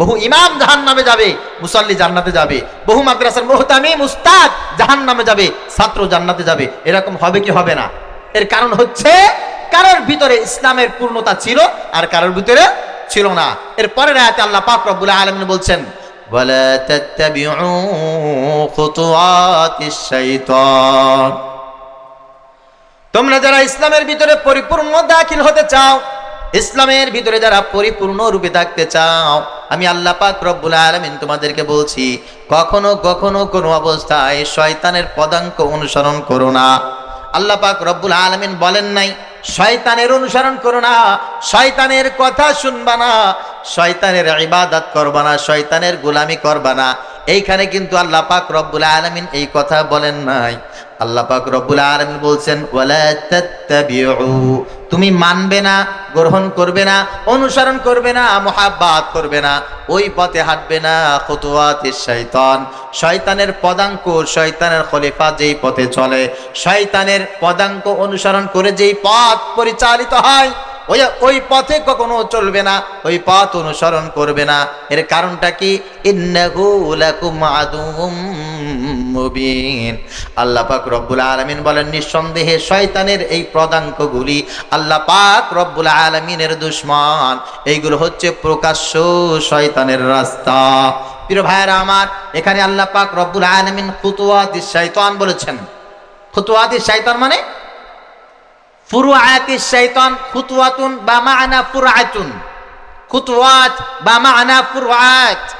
বহু ইমাম জাহান নামে যাবে, মুসল্লি জান্নাতে যাবে, বহু মাদ্রাসার মোহতামি মুস্তাদ জাহান নামে যাবে, ছাত্র জান্নাতে যাবে। এরকম হবে কি হবে না? এর কারণ হচ্ছে, কারোর ভিতরে ইসলামের পূর্ণতা ছিল আর কারোর ভিতরে ছিল না। এর পরের আয়াতে আল্লাহ পাক রব্বুল আলামিন বলছেন তোমরা যারা ইসলামের ভিতরে পরিপূর্ণ দাখিল হতে চাও, ইসলামের ভিতরে যারা পরিপূর্ণ রূপে থাকতে চাও আমি আল্লাহ পাক রব্বুল আলমিন তোমাদেরকে বলছি, কখনো কখনো কোনো অবস্থায় শয়তানের পদাঙ্ক অনুসরণ করো না। আল্লাহ পাক রব্বুল আলমিন বলেন নাই, শয়তানের অনুসরণ করো না, শয়তানের কথা শুনবা না, শয়তানের ইবাদত করবা না, শয়তানের গোলামি করবা না। এইখানে কিন্তু আল্লাহ পাক রব্বুল আলমিন এই কথা বলেন নাই। আল্লাহ পাক রব্বুল আলামিন বলছেন তুমি মানবে না, গ্রহণ করবে না, অনুসরণ করবে না, মোহাব্বাত করবে না। ওই পথে হাঁটবে না খুতুয়াতিশ শয়তান। শয়তানের পদাঙ্ক শয়তানের খলিফা যেই পথে চলে, শয়তানের পদাঙ্ক অনুসরণ করে যেই পথ পরিচালিত হয় ওই ওই পথে কখনো চলবে না, ওই পথ অনুসরণ করবে না। এর কারণটা কি? আল্লাহ পাক রব্বুল আলামিন বলেন, নিঃসন্দেহে শয়তানের এই পদাঙ্কগুলি আল্লাহ পাক রব্বুল আলামিনের দুশ্মন। এইগুলো হচ্ছে প্রকাশ্য শয়তানের রাস্তা। প্রিয় ভাইয়েরা আমার, এখানে আল্লাহ পাক রব্বুল আলামিন খুতুয়াতিশ শয়তান বলেছেন। খুতুয়াতিশ শয়তান মানে ফুরুআতিশ শয়তান খুতুয়াতুন বা মা'না ফুরআতুন। খুতুয়াত বা মা'না ফুরআত।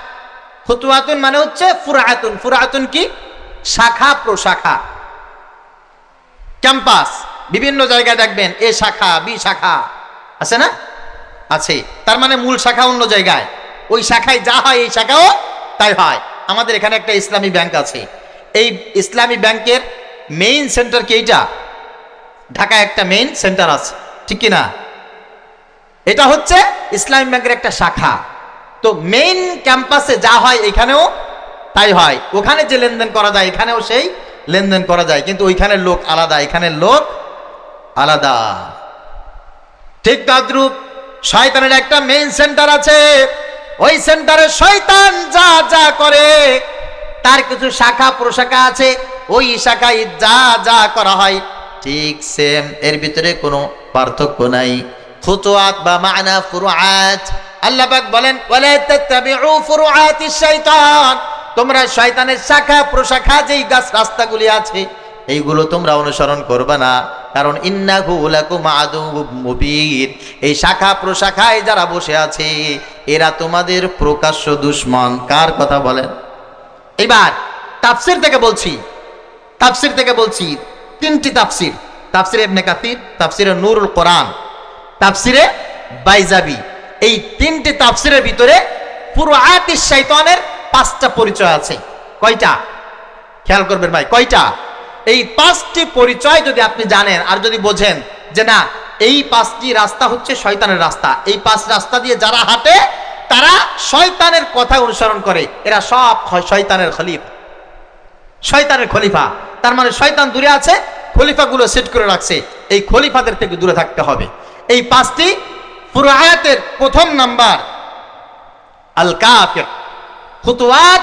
খুতুয়াতুন মানে হচ্ছে ফুরআতুন। ফুরআতুন কি? শাখা, প্রশাখা। ক্যাম্পাস। বিভিন্ন জায়গায় দেখবেন এ শাখা, বি শাখা। আছে না? আছে। তার মানে মূল শাখা অন্য জায়গায়। ওই শাখায় যা হয়, এই শাখাও তাই হয়। আমাদের এখানে একটা ইসলামী ব্যাংক আছে। এই ইসলামী ব্যাংকের মেইন সেন্টার কি এইটা? ঢাকায় একটা মেইন সেন্টার আছে, ঠিক কি না এটা হচ্ছে ইসলামী ব্যাংকের একটা শাখা। তো মেইন ক্যাম্পাসে যা হয় এখানেও তাই হয়। ওখানে যে লেনদেন করা যায়, এখানেও সেই লেনদেন করা যায়। কিন্তু ওইখানের লোক আলাদা এখানের লোক আলাদা। ঠিক তদ্রূপ শয়তানের একটা মেইন সেন্টার আছে। ওই সেন্টারে শয়তান যা যা করে, তার কিছু শাখা প্রশাখা আছে। ওই শাখায় যা যা করা হয় ঠিক সেম এর ভিতরে কোনো পার্থক্য নাই। ফুতুয়াত বা মানা ফুরুআত আল্লাহ পাক বলেন, ওয়ালা তাত্তাবিউ শাইতান। তোমরা শয়তানের শাখা প্রশাখা যেই গাছ রাস্তাগুলি আছে, এইগুলো তোমরা অনুসরণ করবে না। কারণ মুবিন। এই শাখা প্রশাখায় যারা বসে আছে, এরা তোমাদের প্রকাশ্য দুশ্মন। কার কথা বলেন? এবার, তাফসির থেকে বলছি, তাফসির থেকে বলছি তিনটি তাফসির। তাফসিরে ইবনে কাসির, তাফসিরে নূরুল কোরআন, তাফসিরে বাইজাবি। এই তিনটি তাফসিরের ভিতরে পুরো আয়াতিস শয়তানের পাঁচটা পরিচয় আছে। কয়টা? খেয়াল করবেন ভাই, কয়টা? এই পাঁচটি পরিচয় যদি আপনি জানেন আর যদি বোঝেন যে না, এই পাঁচটি রাস্তা হচ্ছে শয়তানের রাস্তা। এই পাঁচ রাস্তা দিয়ে যারা হাঁটে, তারা শয়তানের কথা অনুসরণ করে। এরা সব শয়তানের খলিফা। শয়তানের খলিফা। তার মানে শয়তান দূরে আছে, খলিফাগুলো সেট করে রাখছে। এই খলিফাদের থেকে দূরে থাকতে হবে। এই পাঁচটি পুরো আয়াতের প্রথম নাম্বার আল কাফির খুতুয়াত,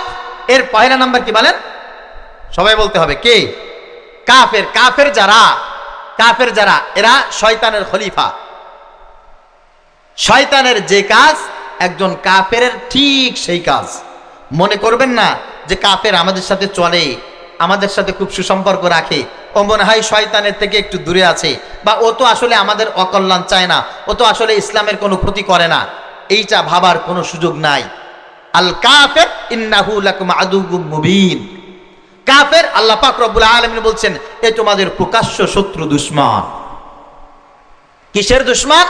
এর পয়লা নাম্বার কি বলেন? সবাই বলতে হবে, কে? কাফের। কাফের যারা? কাফের যারা? এরা শয়তানের খলিফা। শয়তানের যে কাজ, একজন কাফের ঠিক সেই কাজ। মনে করবেন না যে কাফের আমাদের সাথে চলে, আমাদের সাথে খুব সুসম্পর্ক রাখে। ও মনে হয় শয়তানের থেকে একটু দূরে আছে, বা ও তো আসলে আমাদের অকল্যাণ চায় না, ও তো আসলে ইসলামের কোনো ক্ষতি করে না। এইটা ভাবার কোনো সুযোগ নাই। আল কাফের ইন্নাহু মুবিন। কাফের আল্লাহ পাক রব্বুল আলামিন বলছেন, এ তোমাদের প্রকাশ্য শত্রু দুশ্মন। কিসের দুশ্মন?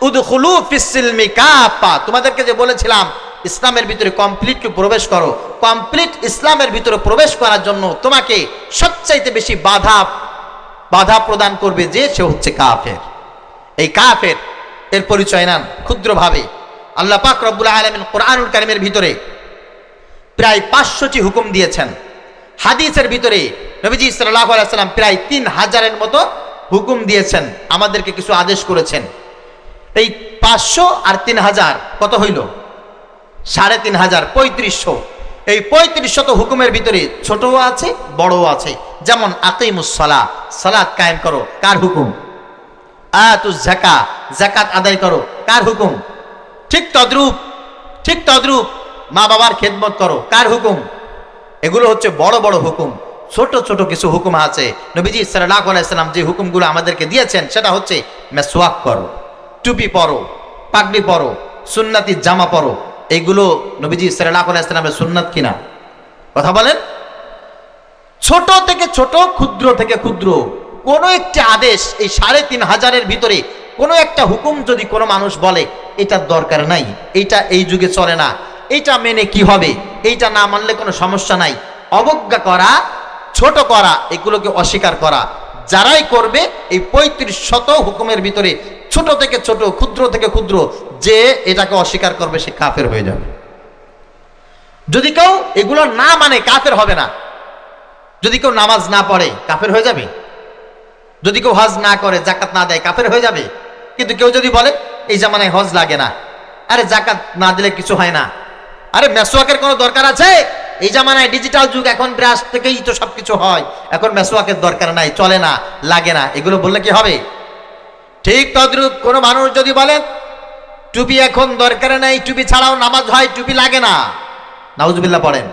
উদখুলু ফিসসিলমি কাফা। তোমাদেরকে যে বলেছিলাম, ইসলামের ভিতরে কমপ্লিটলি প্রবেশ করো। কমপ্লিট ইসলামের ভিতরে প্রবেশ করার জন্য তোমাকে সবচাইতে বেশি বাধা বাধা প্রদান করবে যে সে হচ্ছে কাফের। এই কাফের, এর পরিচয় নেন ক্ষুদ্রভাবে। আল্লাহ পাক রব্বুল আলমিন কোরআনুল কারিমের ভিতরে প্রায় পাঁচশোটি হুকুম দিয়েছেন। হাদিসের ভিতরে নবীজি সাল্লাহ আলাইসাল্লাম প্রায় তিন হাজারের মতো হুকুম দিয়েছেন, আমাদেরকে কিছু আদেশ করেছেন। এই পাঁচশো আর তিন হাজার কত হইল? সাড়ে তিন হাজার, পঁয়ত্রিশশো। এই পঁয়ত্রিশ শত হুকুমের ভিতরে ছোটও আছে, বড়ও আছে। যেমন আকিমুসলা সালাদ কায়েম করো, কার হুকুম? আতু জাকা জাকাত আদায় করো, কার হুকুম? ঠিক তদ্রূপ ঠিক তদ্রূপ, মা বাবার খেদমত করো, কার হুকুম? এগুলো হচ্ছে বড় বড় হুকুম। ছোট ছোট কিছু হুকুম আছে। নবীজি সাল্লাহ আলাইসাল্লাম যে হুকুমগুলো আমাদেরকে দিয়েছেন, সেটা হচ্ছে মেসওয়াক করো টুপি পরো পাগড়ি পরো সুন্নাতি জামা পরো এগুলো নবীজি সাল্লাহ আলাইসাল্লামের সুন্নাত কিনা? কথা বলেন। ছোট থেকে ছোট, ক্ষুদ্র থেকে ক্ষুদ্র, কোনো একটি আদেশ এই সাড়ে তিন হাজারের ভিতরে কোনো একটা হুকুম যদি কোনো মানুষ বলে, এটার দরকার নাই এইটা এই যুগে চলে না এইটা মেনে কি হবে, এইটা না মানলে কোনো সমস্যা নাই। অবজ্ঞা করা, ছোট করা, এগুলোকে অস্বীকার করা যারাই করবে, এই পঁয়ত্রিশ শত হুকুমের ভিতরে ছোট থেকে ছোট, ক্ষুদ্র থেকে ক্ষুদ্র, যে এটাকে অস্বীকার করবে, সে কাফের হয়ে যাবে। যদি কেউ এগুলো না মানে কাফের হবে না। যদি কেউ নামাজ না পড়ে, কাফের হয়ে যাবে। যদি কেউ হজ না করে জাকাত না দেয়, কাফের হয়ে যাবে। কিন্তু কেউ যদি বলে, এই জামানায় হজ লাগে না। আরে জাকাত না দিলে কিছু হয় না। আরে মেসোয়াকের কোনো দরকার আছে? এই জামানায় ডিজিটাল যুগ, এখন ব্রাশ থেকেই তো সবকিছু হয়। এখন মেসোয়াকের দরকার নাই, চলে না, লাগে না। এগুলো বললে কি হবে? ঠিক তদ্রুপ, কোনো মানুষ যদি বলেন টুপি এখন দরকার নাই, টুপি ছাড়াও নামাজ হয়, টুপি লাগে না। নাউজুবিল্লাহ পড়েন।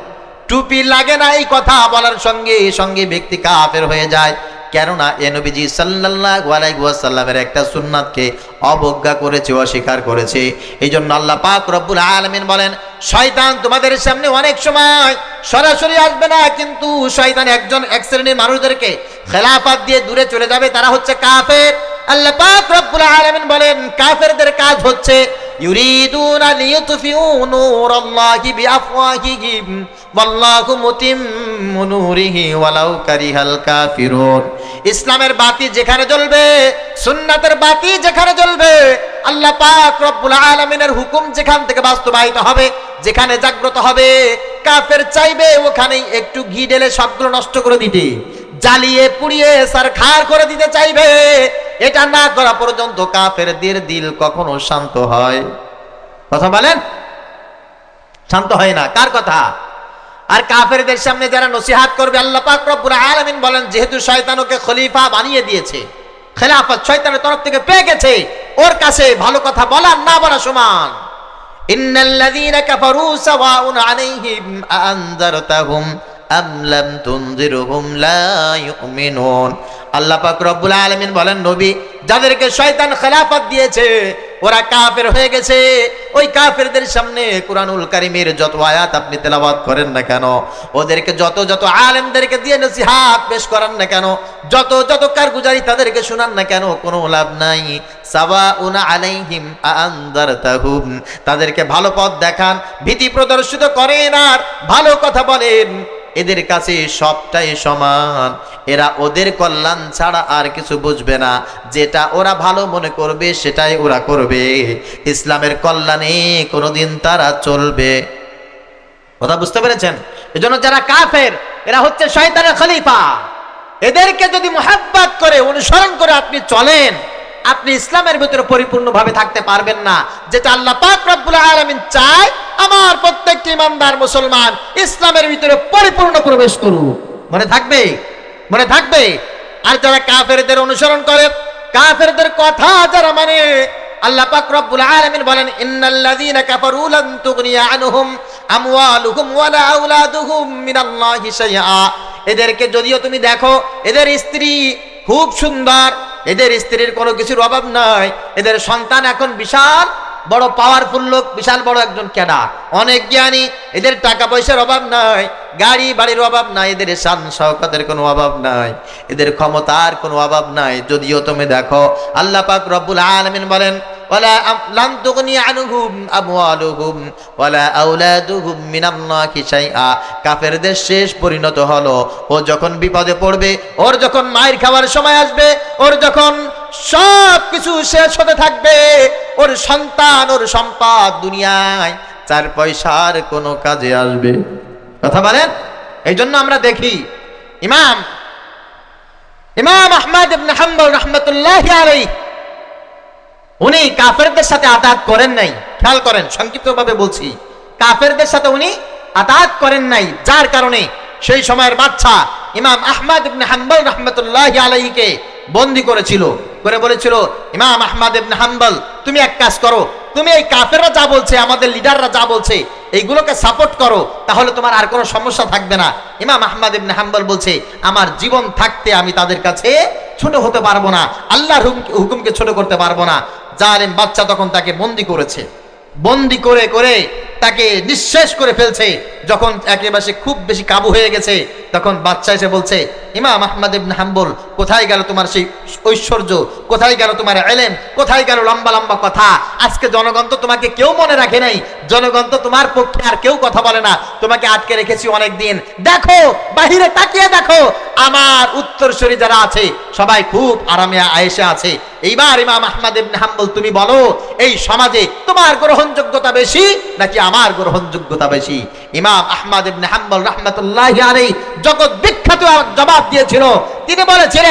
টুপি লাগে না, এই কথা বলার সঙ্গে সঙ্গে ব্যক্তি কাফের হয়ে যায়। কেননা এ নবীজি সাল্লাল্লাহু আলাইহি ওয়াসাল্লামের একটা সুন্নাতকে অবজ্ঞা করেছে, অস্বীকার করেছে। এই জন্য আল্লাহ পাক রব্বুল আলামিন বলেন, শয়তান তোমাদের সামনে অনেক সময় সরাসরি আসবে না, কিন্তু শয়তান একজন, এক শ্রেণির মানুষদেরকে খেলাফাত দিয়ে দূরে চলে যাবে। তারা হচ্ছে কাফের। আল্লাহ পাক রব্বুল আলামিন বলেন, কাফেরদের কাজ হচ্ছে ইউরিদুনা লিইউতফিউ নূরাল্লাহি বিআফওয়াহিহিম ওয়াল্লাহু মুতিম্মু নূরিহি ওয়ালাউ কারিহাল কাফিরুন ইসলামের বাতি যেখানে জ্বলবে, সুন্নাতের বাতি যেখানে জ্বলবে, আল্লাহ পাক রব্বুল আলামিনের হুকুম যেখান থেকে বাস্তবায়িত হবে, যেখানে জাগ্রত হবে, কাফের চাইবে ওখানেই একটু ঘি ঢেলে সবগুলো নষ্ট করে দিতে। জ্বালিয়ে পুড়িয়ে সারখার করে দিতে চাইবে। এটা না করা পর্যন্ত কাফের দের দিল কখনো শান্ত হয়। কথা বলেন? শান্ত হয় না। কার কথা? আর কাফেরদের সামনে যারা নসিহাত করবে, আল্লাহ পাক রব্বুল আলামিন বলেন, যেহেতু শয়তান ওকে খলিফা বানিয়ে দিয়েছে, খেলাফত শয়তানের তরফ থেকে পেয়ে গেছে, ওর কাছে ভালো কথা বলা না বলা সমান। ইন্নাল্লাযীনা কাফারু সাওয়াউন আলাইহিম আনযারতাহুম। আম লাম তুনজিরহুম লা ইউমিনুন। আল্লাহ পাক রব্বুল আলামিন বলেন, নবী, যাদেরকে শয়তান খেলাফত দিয়েছে, ওরা কাফের হয়ে গেছে। ওই কাফেরদের সামনে কোরআনুল কারিমের যত আয়াত আপনি তেলাওয়াত করেন না কেন, ওদেরকে যত যত আলেমদেরকে দিয়ে নসিহাত পেশ করান না কেন, যত যত কারগুজারি তাদেরকে শোনান না কেন, কোনো লাভ নাই। সাওয়াউন আলাইহিম আনদারতাহুম তাদেরকে ভালো পথ দেখান, ভীতি প্রদর্শিত করেন আর ভালো কথা বলেন। এদের কাছে সবটাই সমান। এরা ওদের কল্যাণ ছাড়া আর কিছু বুঝবে না। যেটা ওরা ভালো মনে করবে, সেটাই ওরা করবে। ইসলামের কল্যাণে কোনোদিন তারা চলবে। কথা বুঝতে পেরেছেন? এজন্য যারা কাফের, এরা হচ্ছে শয়তানের খলিফা। এদেরকে যদি মোহাব্বত করে, অনুসরণ করে আপনি চলেন আপনি ইসলামের ভিতরে পরিপূর্ণভাবে থাকতে পারবেন না। যেটা আল্লাহ পাক রব্বুল আলামিন চায়, আমার প্রত্যেকটি ইমানদার মুসলমান ইসলামের ভিতরে পরিপূর্ণ প্রবেশ করুক। মনে থাকবে? মনে থাকবে? আর যারা কাফেরদের অনুসরণ করে, কাফেরদের কথা যারা মানে আল্লাহ পাক রব্বুল আলামিন বলেন, ইন্নাল্লাযীনা কাফারু লান তুগনিয়া আনহুম আমওয়ালুহুম ওয়ালা আওলাদুহুম মিনাল্লাহি শাইআ। এদেরকে যদিও তুমি দেখো, এদের স্ত্রী খুব সুন্দর এদের স্ত্রীর কোনো কিছুর অভাব নাই। এদের সন্তান এখন বিশাল বড় পাওয়ারফুল লোক, বিশাল বড় একজন ক্যাডার। অনেক জ্ঞানী, এদের টাকা পয়সার অভাব নাই, গাড়ি বাড়ির অভাব নাই, এদের শান শওকতের কোনো অভাব নাই, এদের ক্ষমতার কোনো অভাব নাই। যদিও তুমি দেখো, আল্লাহ পাক রব্বুল আলামিন বলেন, ওয়ালা লান তুগনি আনহুম আমওয়ালুহুম, ওয়ালা আওলাদুহুম মিনাল্লাহি শাইআ। কাফেরদের শেষ পরিণত হলো, ও যখন বিপদে পড়বে, ওর যখন মায়ের খাওয়ার সময় আসবে, ওর যখন সব কিছু শেষ হতে থাকবে ওর সন্তান, ওর সম্পদ দুনিয়ায়, চার পয়সার কোনো কাজে আসবে। কথা বলেন? এই জন্য আমরা দেখি, ইমাম ইমাম আহমদ রহমতুল্লাহ উনি কাফেরদের সাথে আতাত করেন নাই। খেয়াল করেন, সংক্ষিপ্তভাবে বলছি। কাফেরদের সাথে উনি আতাত করেন নাই, যার কারণে সেই সময়ের বাচ্চা ইমাম আহমদ ইবনে হাম্বল রহমতুল্লাহ আলাইকে বন্দি করেছিল। করে বলেছিল, ইমাম আহমদ ইবনে হাম্বল, তুমি এক কাজ করো, তুমি এই কাফেররা যা বলছে, আমাদের লিডাররা যা বলছে, এইগুলোকে সাপোর্ট করো, তাহলে তোমার আর কোনো সমস্যা থাকবে না। ইমাম আহমদ ইবনে হাম্বল বলছে, আমার জীবন থাকতে আমি তাদের কাছে ছোট হতে পারব না, আল্লাহর হুকুমকে ছোট করতে পারব না। জালেম বাচ্চা তখন তাকে বন্দি করেছে। বন্দি করে করে তাকে নিঃশেষ করে ফেলছে। যখন একেবারে খুব বেশি কাবু হয়ে গেছে, তখন বাচ্চা এসে বলছে, ইমাম আহমদ ইবনে হাম্বল কোথায় গেল তোমার সেই ঐশ্বর্য? কোথায় গেল তোমার এলেম? কোথায় গেল লম্বা লম্বা কথা? আজকে জনগণ তো তোমাকে কেউ মনে রাখে নাই। জনগণ তো তোমার পক্ষে আর কেউ কথা বলে না। তোমাকে আটকে রেখেছি অনেক দিন দেখো, বাহিরে তাকিয়ে দেখো। আমার উত্তরসূরি যারা আছে, সবাই খুব আরামে আয়েসে আছে। এইবার ইমাম আহমদ ইবনে হাম্বল, তুমি বলো, এই সমাজে তোমার গ্রহণযোগ্যতা বেশি নাকি আমার গ্রহণযোগ্যতা বেশি? ইমাম আহমদ ইবনে হাম্বল রহমতুল্লাহ আলাই জগৎ বিখ্যাত জবাব দিয়েছিল। তিনি বলেছিলেন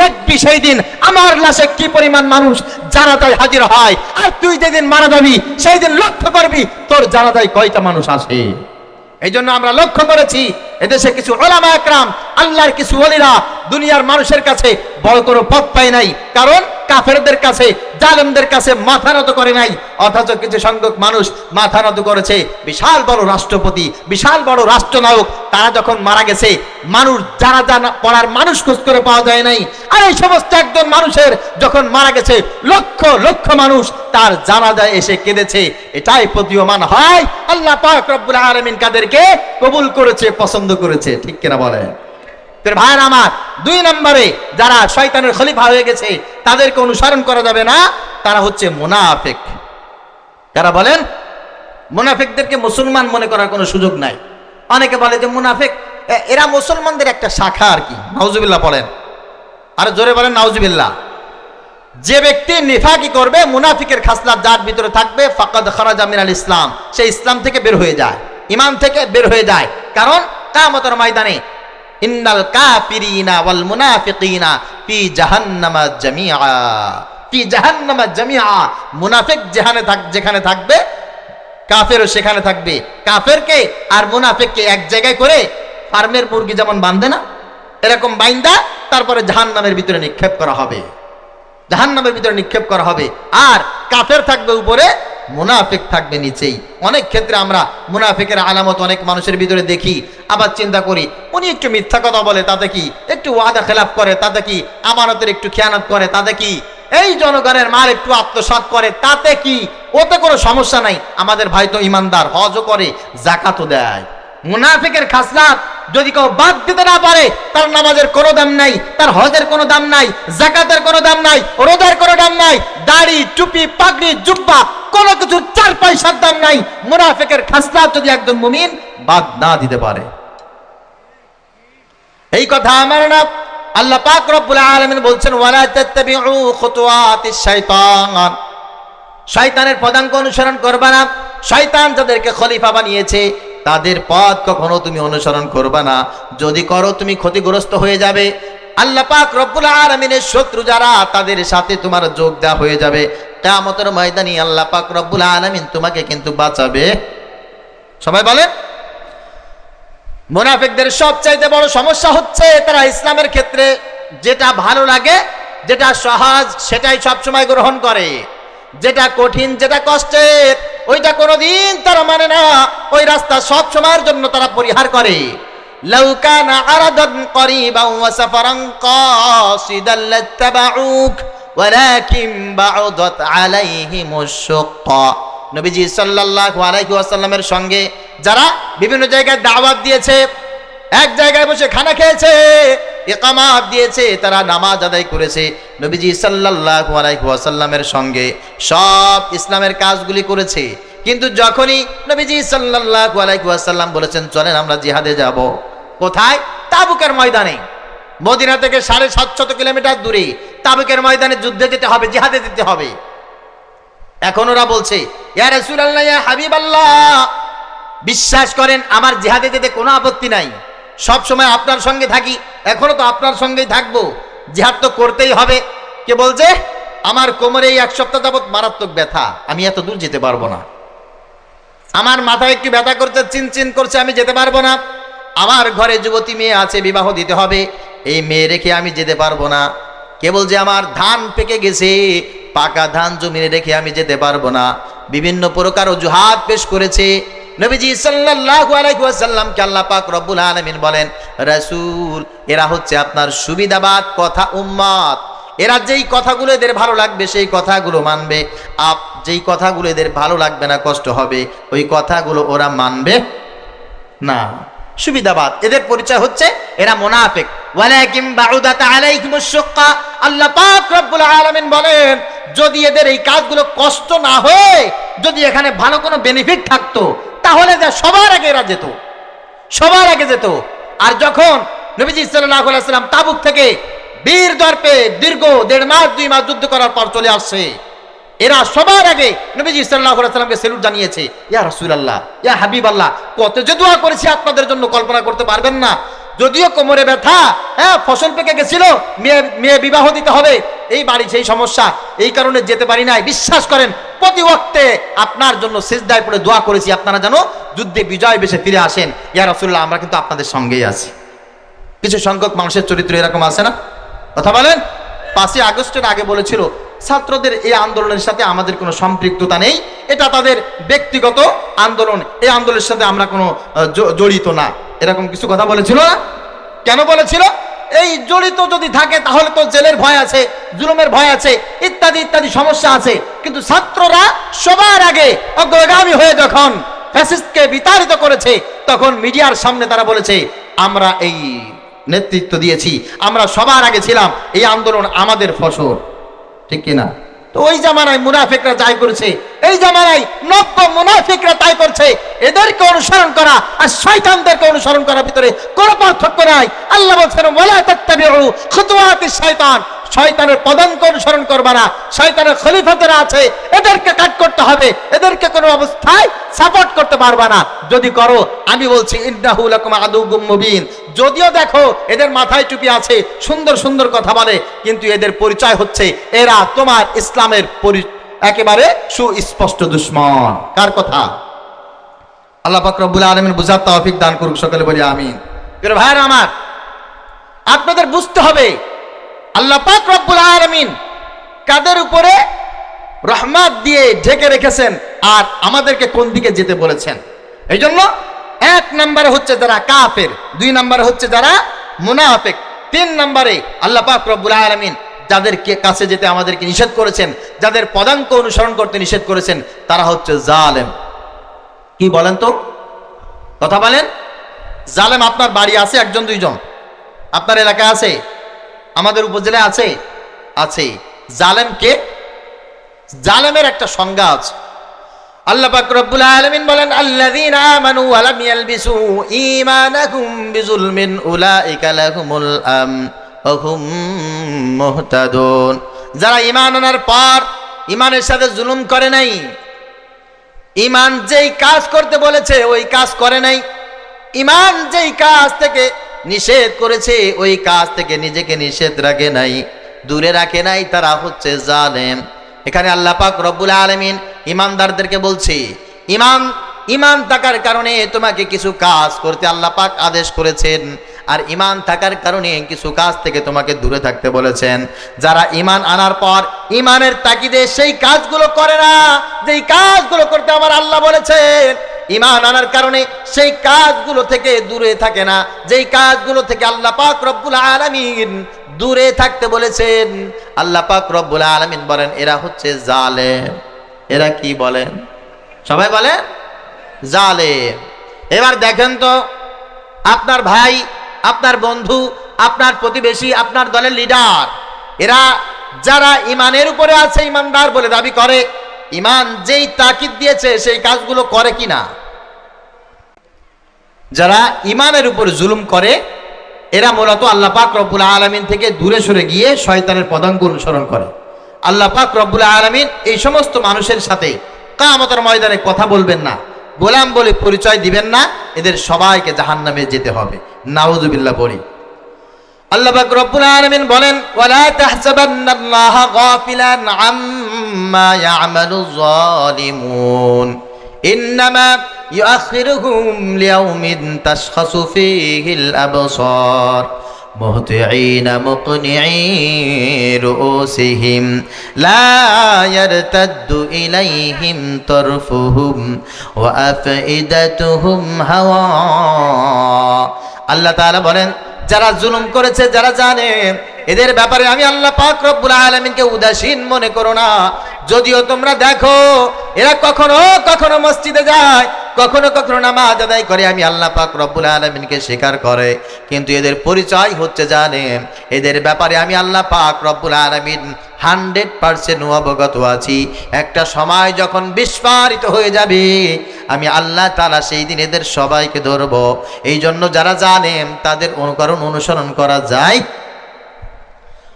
দেখবি সেই দিন আমার লাশে কি পরিমাণ মানুষ জানাতায় হাজির হয়। আর তুই যেদিন মারা যাবি সেই দিন লক্ষ্য করবি, তোর জানাতায় কয়টা মানুষ আসে এই জন্য আমরা লক্ষ্য করেছি, এদেশে কিছু ওলামা একরাম, আল্লাহর কিছু অলিরা দুনিয়ার মানুষের কাছে বড় কোনো পথ পায় নাই। কারণ কাফেরদের কাছে, জালেমদের কাছে মাথা নত করে নাই। অথচ কিছু সংখ্যক মানুষ মাথা নত করেছে। বিশাল বড় রাষ্ট্রপতি, বিশাল বড় রাষ্ট্রনায়ক, তারা যখন মারা গেছে, মানুষ যারা জানা পড়ার মানুষ খোঁজ করে পাওয়া যায় নাই। আর এই সমস্ত একজন মানুষের যখন মারা গেছে, লক্ষ লক্ষ মানুষ তার জানাজায় এসে কেঁদেছে। এটাই প্রতীয়মান হয়। আল্লাহ পাক রব্বুল আলামিন কাদেরকে কবুল করেছে, পছন্দ করেছে। ঠিক কিনা বলে তোর ভাইয়ের আমার দুই নম্বরে যারা শয়তানের খলিফা হয়ে গেছে, তাদেরকে অনুসরণ করা যাবে না। তারা হচ্ছে মুনাফেক। কারা বলেন? মুনাফেকদেরকে মুসলমান মনে করার কোনো সুযোগ নাই। অনেকে বলে যে মুনাফেক এরা মুসলমানদের একটা শাখা আর কি। নাউজুবিল্লাহ বলেন। আর জোরে বলেন, নাউজুবিল্লাহ। যে ব্যক্তি নিফাকি করবে, মুনাফিকের খাসলাত যার ভিতরে থাকবে, ফাকাদ খারাজা মিনাল ইসলাম। সে ইসলাম থেকে বের হয়ে যায় ইমান থেকে বের হয়ে যায়। কারণ কামতের ময়দানে ইন্নাল কাফিরিনা ওয়াল মুনাফিকিনা ফি জাহান্নামা জামিআ। ফি জাহান্নামা জামিআ। মুনাফিক যেখানে থাক যেখানে থাকবে, কাফেরও সেখানে থাকবে। কাফেরকে আর মুনাফিককে এক জায়গায় করে ফার্মের মুরগি যেমন বাঁধে না, এরকম বাইন্দা তারপরে জাহান্নামের ভিতরে নিক্ষেপ করা হবে। জাহান্নামের ভিতরে নিক্ষেপ করা হবে। আর কাফের থাকবে উপরে, মুনাফিক থাকবে নিচেই। অনেক ক্ষেত্রে আমরা মুনাফিকের আলামত অনেক মানুষের ভিতরে দেখি। আবার চিন্তা করি, উনি একটু মিথ্যা কথা বলে, তাতে কি? একটু ওয়াদা খেলাপ করে, তাতে কি? আমানতের একটু খেয়ানত করে, তাতে কি? এই জনগণের মাল একটু আত্মসাৎ করে, তাতে কি? ওতে কোনো সমস্যা নাই। আমাদের ভাই তো ইমানদার, হজও করে, জাকাতও দেয়। মুনাফিকের খাসলাত যদি কেউ বাদ দিতে না পারে, তার নামাজের কোনো দাম নাই, তার হজের কোনো দাম নাই, জাকাতের কোনো দাম নাই, রোজার কোনো দাম নাই, দাড়ি, টুপি, পাগড়ি, জুব্বা, কোনো কিছুর চার পয়সার দাম নাই, মুনাফিকের খাসলাত যদি একজন মুমিন বাদ না দিতে পারে। এই কথা আমার না। আল্লাহ পাক রব্বুল আলামিন বলছেন, ওয়ালা তাত্তাবিউ খুতুওয়াতিশ শাইতান। শয়তানের পদাঙ্ক অনুসরণ করবা না। শয়তান যাদেরকে খলিফা বানিয়েছে তাদের পথ কখনো তুমি অনুসরণ করবা না। যদি করো, তুমি ক্ষতিগ্রস্ত হয়ে যাবে। আল্লাহ পাক রব্বুল আলামিনের শত্রু যারা, তাদের সাথে তোমার যোগ দেওয়া হয়ে যাবে। কিয়ামতের ময়দানে আল্লাহ পাক রব্বুল আলামিন তোমাকে কিন্তু বাঁচাবে। সবাই বলেন? মুনাফিকদের সবচাইতে বড় সমস্যা হচ্ছে তারা ইসলামের ক্ষেত্রে যেটা ভালো লাগে, যেটা সহজ, সেটাই সবসময় গ্রহণ করে। যেটা কঠিন, যেটা কষ্টের, ওইটা কোনোদিন তারা মানে না। ওই রাস্তা সব সময়ের জন্য তারা পরিহার করে। নবীজি সাল্লাল্লাহু আলাইহি সঙ্গে যারা বিভিন্ন জায়গায় দাওয়াত দিয়েছে এক জায়গায় বসে খানা খেয়েছে, ইকামাত দিয়েছে, তারা নামাজ আদায় করেছে। নবীজি আলাইহি সঙ্গে সব ইসলামের কাজগুলি করেছে। কিন্তু যখনই নবীজি আলাইহি বলেছেন, চলেন আমরা জিহাদে যাব। কোথায়? তাবুকের ময়দানে। মদিনা থেকে সাড়ে সাতশত কিলোমিটার দূরে। তাবুকের ময়দানে যুদ্ধে যেতে হবে, জিহাদে যেতে হবে। এখন ওরা বলছে ইয়া হাবিবাল্লাহ, বিশ্বাস করেন, আমার জিহাদে যেতে কোনো আপত্তি নাই। সব সময় আপনার সঙ্গে থাকি, এখনও তো আপনার সঙ্গেই থাকব। জিহাদ তো করতেই হবে। কে বলছে? আমার কোমরে এই এক সপ্তাহ যাবত মারাত্মক ব্যথা, আমি এত দূর যেতে পারব না। আমার মাথায় একটু ব্যথা করছে চিনচিন করছে, আমি যেতে পারব না। আমার ঘরে যুবতী মেয়ে আছে, বিবাহ দিতে হবে। এই মেয়ে রেখে আমি যেতে পারব না। কেবল যে আমার ধান পেকে গেছে। পাকা ধান জমিনে রেখে আমি যেতে পারব না। বিভিন্ন প্রকার অজুহাত পেশ করেছে। নবীজি সাল্লাল্লাহু আলাইহি ওয়াসাল্লামকে আল্লাহ পাক রব্বুল আলামিন বলেন, রাসূল, এরা হচ্ছে আপনার সুবিধাবাদ কথা উম্মত। এরা যেই কথাগুলো এদের ভালো লাগবে, সেই কথাগুলো মানবে। আপ, যেই কথাগুলো এদের ভালো লাগবে না, কষ্ট হবে, ওই কথাগুলো ওরা মানবে না। সুবিধাবাদ। এদের পরিচয় হচ্ছে এরা মোনাফেক। ওয়ালাকিম বাউদাত আলাইকুমুশ শুক্কা আল্লাহ পাক রব্বুল আলামিন বলেন, যদি এদের এই কাজগুলো কষ্ট না হয়, যদি এখানে ভালো কোনো বেনিফিট থাকতো তাহলে যা সবার আগে এরা যেত, সবার আগে যেত। আর যখন নবীজি সাল্লাম তাবুক থেকে বীর দর্পে দীর্ঘ দেড় মাস, দুই মাস যুদ্ধ করার পর চলে আসছে, এরা সবার আগে নবীজি সাল্লামকে সেলুট জানিয়েছে, ইয়া রাসূলুল্লাহ, ইয়া হাবিবাল্লাহ, কত যে দোয়া করেছি আপনাদের জন্য কল্পনা করতে পারবেন না। যদিও কোমরে ব্যথা হ্যাঁ ফসল পেকে গেছিল, মেয়ে মেয়ে বিবাহ দিতে হবে, এই বাড়ি সেই সমস্যা, এই কারণে যেতে পারি নাই। বিশ্বাস করেন প্রতি ওয়াক্তে আপনার জন্য সিজদায় পড়ে দোয়া করেছি, আপনারা যেন যুদ্ধে বিজয় বেশে ফিরে আসেন। ইয়া রাসূলুল্লাহ, আমরা কিন্তু আপনাদের সঙ্গেই আছি। কিছু সংখ্যক মানুষের চরিত্র এরকম আছে না? কথা বলেন? পাঁচই আগস্টের আগে বলেছিল, ছাত্রদের এই আন্দোলনের সাথে আমাদের কোনো সম্পৃক্ততা নেই। এটা তাদের ব্যক্তিগত আন্দোলন, এই আন্দোলনের সাথে আমরা কোনো জড়িত না। এরকম কিছু কথা বলেছিল না? কেন বলেছিল? এই জড়িত যদি থাকে, তাহলে তো জেলের ভয় আছে, জুলুমের ভয় আছে, ইত্যাদি ইত্যাদি সমস্যা আছে। কিন্তু ছাত্ররা সবার আগে অগ্রগামী হয়ে যখন ফ্যাসিস্টকে বিতাড়িত করেছে, তখন মিডিয়ার সামনে তারা বলেছে, আমরা এই নেতৃত্ব দিয়েছি, আমরা সবার আগে ছিলাম, এই আন্দোলন আমাদের ফসল। ঠিক কিনা? তো ওই জামানায় মুনাফিকরা যাই করেছে, এই জামানায় নব্য মুনাফিকরা তাই করছে। এদেরকে অনুসরণ করা আর শয়তানদেরকে অনুসরণ করার ভিতরে কোনো পার্থক্য নাই। আল্লাহ বলছেন, ওয়ালা তাত্তাবিউ শয়তান। শয়তানের পদাঙ্ক অনুসরণ করবা না। শয়তানের খলিফাতেরা আছে, এদেরকে কাট করতে হবে। এদেরকে কোনো অবস্থায় সাপোর্ট করতে পারবা না। যদি করো, আমি বলছি, ইন্নাহু লাকুম আদুউম মুবিন। যদিও দেখো, এদের মাথায় টুপি আছে, সুন্দর সুন্দর কথা বলে, কিন্তু এদের পরিচয় হচ্ছে, এরা তোমার ইসলামের একেবারে সুস্পষ্ট দুশ্মন। কার কথা? আল্লাহ রব্বুল আলামিন বুঝার তৌফিক দান করুক, সকলে বলি আমিন। ভাইরা আমার, আপনাদের বুঝতে হবে, আল্লাহ পাক রব্বুল আলামিন কাদের উপরে রহমাত দিয়ে ঢেকে রেখেছেন আর আমাদেরকে কোন দিকে যেতে বলেছেন? এই জন্য এক নম্বরে হচ্ছে যারা কাফের, দুই নম্বরে হচ্ছে যারা মুনাফেক, তিন নম্বরে আল্লাহ পাক রব্বুল আলামিন যাদেরকে কাছে যেতে আমাদেরকে নিষেধ করেছেন, যাদের পদাঙ্ক অনুসরণ করতে নিষেধ করেছেন, তারা হচ্ছে জালেম। কি বলেন তো? কথা বলেন? জালেম আপনার বাড়ি আছে, একজন, দুইজন? আপনার এলাকায় আছে? আমাদের উপজেলায় আছে? আছে। জালেমকে, জালেমের একটা সংজ্ঞা আছে। বলেন বিজুলমিন হুম যারা ঈমান আনার পর সাথে জুলুম করে নাই, ঈমান যেই কাজ করতে বলেছে, ওই কাজ করে নাই। ঈমান যেই কাজ থেকে নিষেধ করেছে, ওই কাজ থেকে নিজেকে নিষেধ রাখে নাই, দূরে রাখে নাই, তারা হচ্ছে জালেম। এখানে আল্লাহ পাক রব্বুল আলমিন ইমানদারদেরকে বলছে, ইমান ইমান থাকার কারণে তোমাকে কিছু কাজ করতে আল্লাহ পাক আদেশ করেছেন, আর ইমান থাকার কারণে কিছু কাজ থেকে তোমাকে দূরে থাকতে বলেছেন। যারা ইমান আনার পর ইমানের তাকিদে সেই কাজগুলো করে না, যেই কাজগুলো করতে আমার আল্লাহ বলেছেন, ইমান আনার কারণে সেই কাজগুলো থেকে দূরে থাকে না, যেই কাজগুলো থেকে আল্লাহ পাক রব্বুল আলামিন দূরে থাকতে বলেছেন আল্লাহ পাক রব্বুল আলামিন বলেন, এরা হচ্ছে জালেম। এরা কি বলেন? সবাই বলে জালেম। এবার দেখেন তো, আপনার ভাই, আপনার বন্ধু, আপনার প্রতিবেশী, আপনার দলের লিডার এরা যারা ইমানের উপরে আছে ইমানদার বলে দাবি করে ইমান যেই তাকিদ দিয়েছে, সেই কাজগুলো করে কিনা? যারা ইমানের উপর জুলুম করে এরা মূলত আল্লাহ পাক রব্বুল আলমিন থেকে দূরে সরে গিয়ে শয়তানের পদাঙ্ক অনুসরণ করে। আল্লাহ পাক রব্বুল আলমিন এই সমস্ত মানুষের সাথে কামতার ময়দানে কথা বলবেন না, গোলাম বলে পরিচয় দিবেন না, এদের সবাইকে জাহান্নামে যেতে হবে। নাউজুবিল্লাহ বলি আল্লাহ রব্বুল বলেন আম্মা ইন্নামা ইউআখিরুহুম লিয়াউমিন তাশখাসু ফীহিল আবসার মুহতিঈনা মুকনিঈ রুউসিহিম লা ইয়ারতাদ্দু ইলাইহিম তারফুহুম ওয়া আফইদাতুহুম হাওয়া। আল্লাহ তাআলা বলেন, যারা জুলুম করেছে, যারা জানে এদের ব্যাপারে আমি আল্লাহ পাক রব্বুল আলামিনকে উদাসীন মনে করো না। যদিও তোমরা দেখো, এরা কখনো কখনো মসজিদে যায়, কখনো কখনো নামাজ আদায় করে, আমি আল্লাহ পাক রব্বুল আলমিনকে স্বীকার করে। কিন্তু এদের পরিচয় হচ্ছে জানেন এদের ব্যাপারে আমি আল্লাহ পাক রব্বুল আলমিন হান্ড্রেড পার্সেন্ট অবগত আছি। একটা সময় যখন বিস্ফারিত হয়ে যাবে, আমি আল্লাহ তালা সেই দিন এদের সবাইকে ধরব। এই জন্য যারা জানেন তাদের অনুকরণ অনুসরণ করা যায় ওলা তাত্তাবিউ খুতুওয়াতিশ শাইতান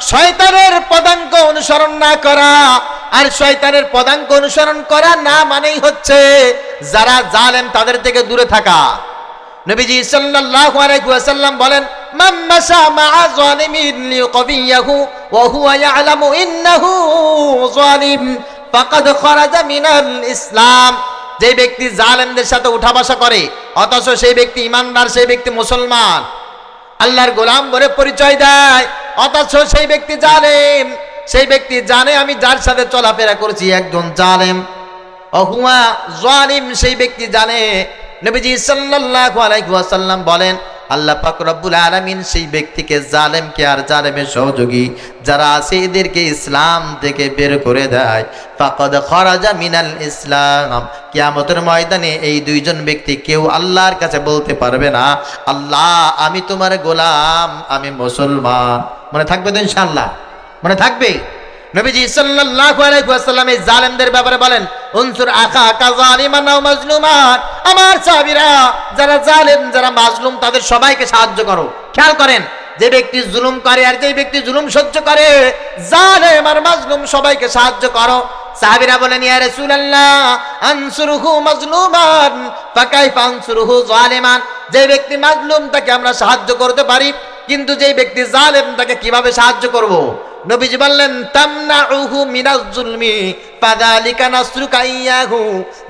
শয়তানের পদাঙ্ক অনুসরণ না করা। আর শয়তানের পদাঙ্ক অনুসরণ করা না মানেই হচ্ছে যারা জালেম তাদের থেকে দূরে থাকা। বলেন মিনাল ইসলাম। যে ব্যক্তি জালেমদের সাথে উঠা বসা করে, অথচ সেই ব্যক্তি ইমানদার, সেই ব্যক্তি মুসলমান। আল্লাহর গোলাম বলে পরিচয় দেয়। অথচ সেই ব্যক্তি জালেম। সেই ব্যক্তি জানে আমি যার সাথে চলাফেরা করছি, একজন জালেম। অহুয়া জালিম সেই ব্যক্তি জানে নবীজি সাল্লাল্লাহু আলাইহি ওয়াসাল্লাম বলেন, আল্লাহ পাক রব্বুল আলামিন সেই ব্যক্তিকে জালেমকে আর জালেমের সহযোগী যারা আছে এদেরকে ইসলাম থেকে বের করে দেয়। ফাকাদ খরাজা মিনাল ইসলাম। কিয়ামতের ময়দানে এই দুইজন ব্যক্তি কেউ আল্লাহর কাছে বলতে পারবে না, আল্লাহ, আমি তোমার গোলাম, আমি মুসলমান। মনে থাকবে তো ইনশাআল্লাহ? মনে থাকবে নবীজি সাল্লাল্লাহু আলাইহি ওয়াসাল্লাম এই জালেমদের ব্যাপারে বলেন, উনসুর আখা কা জালিমান আও মাজলুমান আমার সাহাবীরা যারা জালেম, যারা মাজলুম, তাদের সবাইকে সাহায্য করো। খেয়াল করেন, যে ব্যক্তি জুলুম করে আর যে ব্যক্তি জুলুম সহ্য করে, জালেম আর মাজলুম সবাইকে সাহায্য করো। সাহাবীরা বলেন, ইয়া রাসূলুল্লাহ, আনসুরহু মাজলুমান, ফাকাইফা আনসুরহু জালিমান? যে ব্যক্তি মাজলুম, তাকে আমরা সাহায্য করতে পারি, কিন্তু যেই ব্যক্তি জালেম, তাকে কীভাবে সাহায্য করব? নবীজি বললেন, তামনাউহু মিনাজ জুলমি, ফাযালিকা নাসরুকা ইয়াহু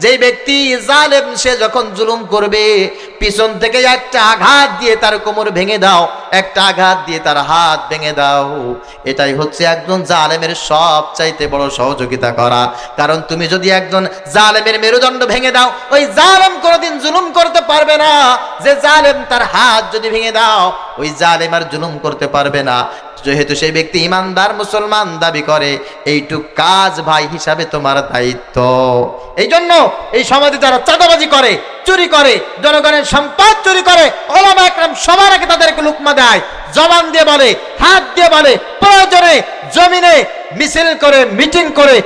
যেই ব্যক্তি জালেম, সে যখন জুলুম করবে, পিছন থেকে একটা আঘাত দিয়ে তার কোমর ভেঙে দাও, একটা আঘাত দিয়ে তার হাত ভেঙে দাও। এটাই হচ্ছে একজন জালেমের সব চাইতে বড় সহযোগিতা করা। কারণ তুমি যদি একজন জালেমের মেরুদণ্ড ভেঙে দাও, ওই জালেম কোনোদিন জুলুম করতে পারবে না। যে জালেম তার হাত যদি ভেঙে দাও, ওই জালেম আর জুলুম করতে পারবে না। যেহেতু সেই ব্যক্তি ইমানদার মুসলমান দাবি করে, এইটুক কাজ ভাই হিসাবে তোমার দায়িত্ব। এই জন্য এই সমাজে যারা চাঁদাবাজি করে, চুরি করে, জনগণের সম্পদ চুরি করে, ওলামা একরাম সবার আগে তাদেরকে লুকমা দেয়, জবান দিয়ে বলে, হাত দিয়ে বলে, প্রয়োজনে জমিনে মিছিল করে, মিটিং করে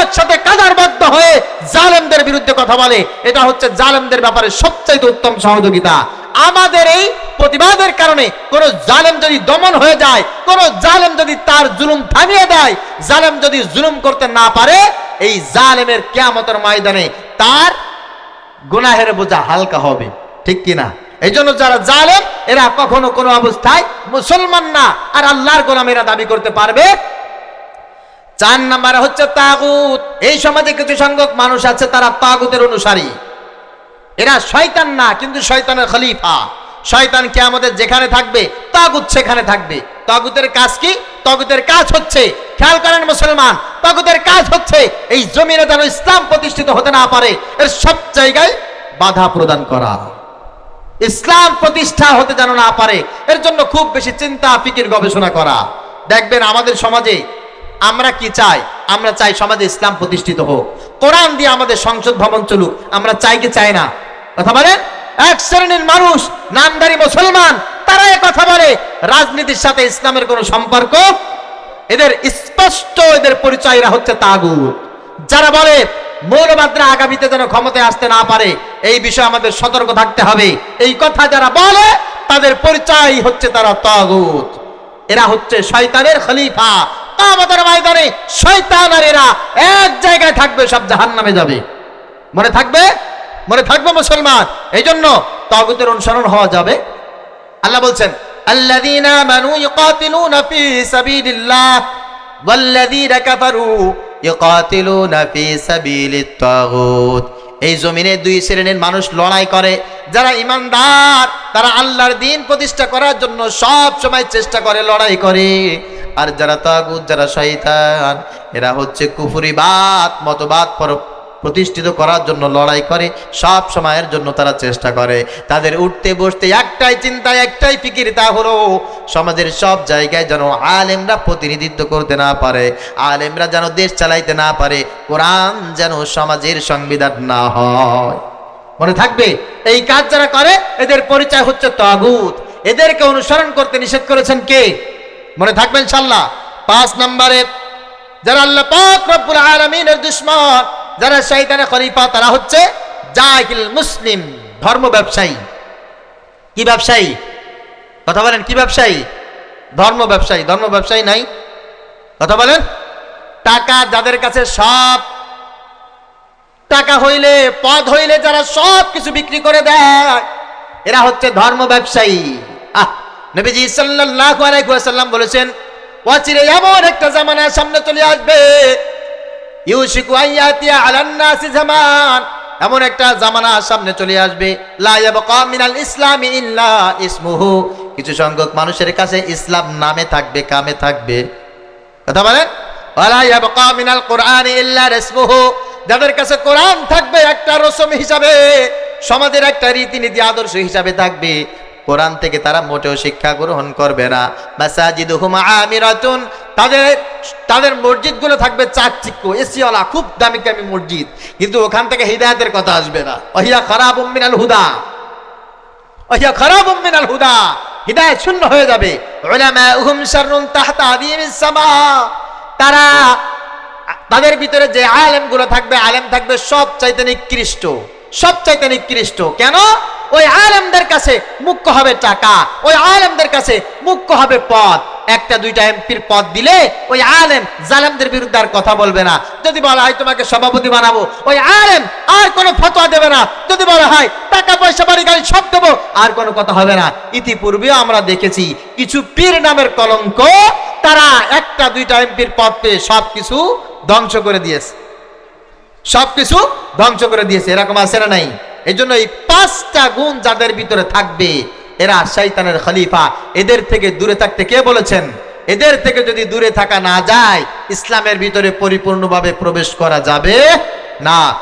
একসাথে কাদারবদ্ধ হয়ে জালেমদের বিরুদ্ধে কথা বলে। এটা হচ্ছে জালেমদের ব্যাপারে সবচাইতে উত্তম সহযোগিতা। আমাদের এই প্রতিবাদের কারণে কোন জালেম যদি দমন হয়ে যায়, কোন জালেম যদি তার জুলুম থামিয়ে দেয়, জালেম যদি জুলুম করতে না পারে, এই জালেমের কেয়ামতের ময়দানে তার গুনাহের বোঝা হালকা হবে। ঠিক কিনা এই জন্য যারা জালেম, এরা কখনো কোনো অবস্থায় মুসলমান না, আর আল্লাহর গোলাম এরা দাবি করতে পারবে। চার নাম্বার হচ্ছে তাগুত। এই সমাজে কিছু সংখ্যক মানুষ আছে, তারা তাগুতের অনুসারী। এরা শয়তান না, কিন্তু শয়তানের খলিফা। শয়তান কে আমাদের যেখানে থাকবে, তাগুত সেখানে থাকবে। তাগুতের কাজ কি? তাগুতের কাজ হচ্ছে, খেয়াল করেন মুসলমান, তাগুতের কাজ হচ্ছে, এই জমিনে যেন ইসলাম প্রতিষ্ঠিত হতে না পারে, এর সব জায়গায় বাধা প্রদান করা। ইসলাম প্রতিষ্ঠা হতে যেন না পারে, এর জন্য খুব বেশি চিন্তা, ফিকির গবেষণা করা। দেখবেন আমাদের সমাজে, আমরা কি চাই? আমরা চাই সমাজে ইসলাম প্রতিষ্ঠিত হোক। কোরআন দিয়ে আমাদের সংসদ ভবন চলুক, আমরা চাই কি চাই না? কথা বলেন এক শ্রেণির মানুষ নামদারি মুসলমান, তারা কথা বলে, রাজনীতির সাথে ইসলামের কোনো সম্পর্ক? এদের স্পষ্ট এদের পরিচয়রা হচ্ছে তাগুত। যারা বলে, মৌলবাদরা আগামীতে যেন ক্ষমতায় আসতে না পারে, এই বিষয়ে আমাদের সতর্ক থাকতে হবে। এই কথা যারা বলে, তাদের পরিচয় হচ্ছে তারা তাগুত। এরা হচ্ছে শয়তানের খলিফা। আমাদের ময়দানে শয়তান আর এরা এক জায়গায় থাকবে, সব জাহান নামে যাবে। মনে থাকবে? মনে থাকবে মুসলমান এই জন্য তাগুতের অনুসরণ হওয়া যাবে আল্লাহ বলছেন الذين آمنوا يقاتلون في سبيل الله والذين كفروا يقاتلون في سبيل الطاغوت এই জমিনে দুই শ্রেণীর মানুষ লড়াই করে যারা ইমানদার তারা আল্লাহর দিন প্রতিষ্ঠা করার জন্য সব সময় চেষ্টা করে লড়াই করে আর যারা তাগুত যারা শয়তান এরা হচ্ছে কুফুরিবাদ মতবাদ পর প্রতিষ্ঠিত করার জন্য লড়াই করে, সব সময়ের জন্য তারা চেষ্টা করে। তাদের উঠতে বসতে একটাই চিন্তা, একটাই ফিকির, তা হলো সমাজের সব জায়গায় যেন আলেমরা প্রতিনিধিত্ব করতে না পারে, আলেমরা যেন দেশ চালাইতে না পারে, কোরআন যেন সমাজের সংবিধান না হয়। মনে থাকবে, এই কাজ যারা করে, এদের পরিচয় হচ্ছে তাগুত। এদেরকে অনুসরণ করতে নিষেধ করেছেন কে? মনে থাকবেন ইনশাল্লাহ পাঁচ নম্বরে, যারা আল্লাহ পাক রব্বুল আলামিনের দুশ্মন যারা শয়তানের খলিফা, তারা হচ্ছে জাহিল মুসলিম, ধর্ম ব্যবসায়ী। কি ব্যবসায়ী? কথা বলেন, কি ব্যবসায়ী? ধর্ম ব্যবসায়ী। ধর্ম ব্যবসায়ী নাই। কথা বলেন, টাকা যাদের কাছে সব, টাকা হইলে, পদ হইলে যারা সব কিছু বিক্রি করে দেয়, এরা হচ্ছে ধর্ম ব্যবসায়ী। আহ, নবীজি সাল্লাল্লাহু আলাইহি ওয়াসাল্লাম বলেছেন ওয়াচিরে এমন একটা জামানা সামনে চলে আসবে ইউশিকু আইয়াতিয়া আলান নাসি জামান। এমন একটা জামানা সামনে চলে আসবে। মিনাল ইসলামি ইল্লা ইসমুহু। কিছু সংখ্যক মানুষের কাছে ইসলাম নামে থাকবে, কামে থাকবে। কথা বলেন? কোরআনি ইল্লা রাসমুহু। যাদের কাছে কোরআন থাকবে, একটা রসম হিসাবে, সমাজের একটা রীতিনীতি, আদর্শ হিসাবে থাকবে। কোরআন থেকে তারা মোটেও শিক্ষা গ্রহণ করবে না। মাসাজিদুহুম আমিরাতুন তাদের তাদের মসজিদগুলো থাকবে চাকচিক্য এসিওয়ালা, খুব দামি দামি মসজিদ। কিন্তু ওখান থেকে হিদায়াতের কথা আসবে না। ওহিয়া খারাপ মিনাল হুদা। ওহিয়া খারাপ মিনাল হুদা। হিদায়াত শূন্য হয়ে যাবে। তারা, তাদের ভিতরে যে আলেমগুলো থাকবে, আলেম থাকবে সব চাইতে নিকৃষ্ট। সব চাইতে নিকৃষ্ট। কেন? ওই আলেমদের কাছে মুখ্য হবে টাকা, ওই আলেমদের কাছে মুখ্য হবে পদ। একটা, দুইটা এমপির পদ দিলে ওই আলেম জালেমদের বিরুদ্ধে আর কথা বলবে না। যদি বলা হয় তোমাকে সভাপতি বানাবো, ওই আলেম আর কোনো ফতোয়া দেবে না। যদি বলা হয় টাকা পয়সা বাড়ি গাড়ি সব দেবো, আর কোনো কথা হবে না। ইতিপূর্বেও আমরা দেখেছি কিছু পীর নামের কলঙ্ক, তারা একটা, দুইটা এমপির পদ পেয়ে সব কিছু ধ্বংস করে দিয়েছে। সবকিছু ধ্বংস করে দিয়েছে। এরকম আছে না নাই? এই জন্য এই পাঁচটা গুণ যাদের ভিতরে থাকবে, এরা শৈতানের খলিফা। এদের থেকে দূরে থাকতে কে বলেছেন? এদের থেকে যদি দূরে থাকা না যায়, ইসলামের ভিতরে পরিপূর্ণভাবে প্রবেশ করা যাবে না।